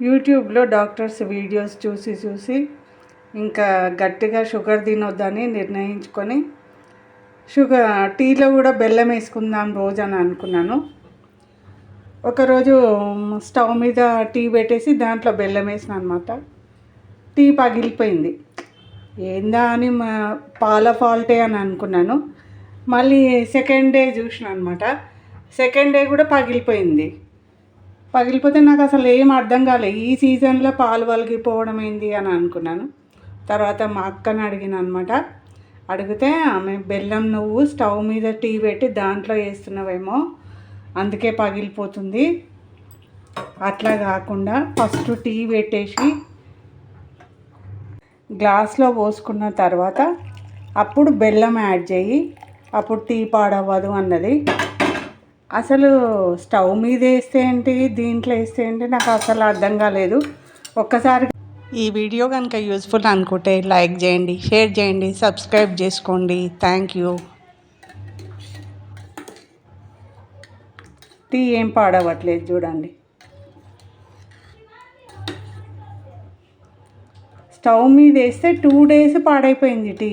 యూట్యూబ్లో doctors videos చూసి చూసి ఇంకా గట్టిగా షుగర్ తినొద్దని నిర్ణయించుకొని షుగర్ టీలో కూడా బెల్లం వేసుకుందాం రోజు అని అనుకున్నాను. ఒకరోజు స్టవ్ మీద టీ పెట్టేసి దాంట్లో బెల్లం వేసిన అనమాట టీ పగిలిపోయింది. ఏందా అని మా పాల ఫాల్టే అని అనుకున్నాను. మళ్ళీ సెకండ్ డే చూసిన అనమాట సెకండ్ డే కూడా పగిలిపోయింది. పగిలిపోతే నాకు అసలు ఏం అర్థం కాలేదు ఈ సీజన్లో పాలు పలిగిపోవడం ఏంది అని అనుకున్నాను. తర్వాత మా అక్కని అడిగిన అనమాట అడిగితే ఆమె బెల్లం నువ్వు స్టవ్ మీద టీ పెట్టి దాంట్లో వేస్తున్నావేమో అందుకే పగిలిపోతుంది. అట్లా కాకుండా ఫస్ట్ టీ పెట్టేసి గ్లాస్లో పోసుకున్న తర్వాత అప్పుడు బెల్లం యాడ్ చేయి. అప్పుడు టీ పాడవ్వదు అన్నది. అసలు స్టవ్ మీద వేస్తే ఏంటి దీంట్లో వేస్తే ఏంటి నాకు అసలు అర్థం కాలేదు. ఒక్కసారి ఈ వీడియో కనుక యూస్ఫుల్ అనుకుంటే లైక్ చేయండి షేర్ చేయండి సబ్స్క్రైబ్ చేసుకోండి. Thank you. టీ ఏం పాడవట్లేదు చూడండి. స్టవ్ మీద వేస్తే టూ డేస్ పాడైపోయింది టీ.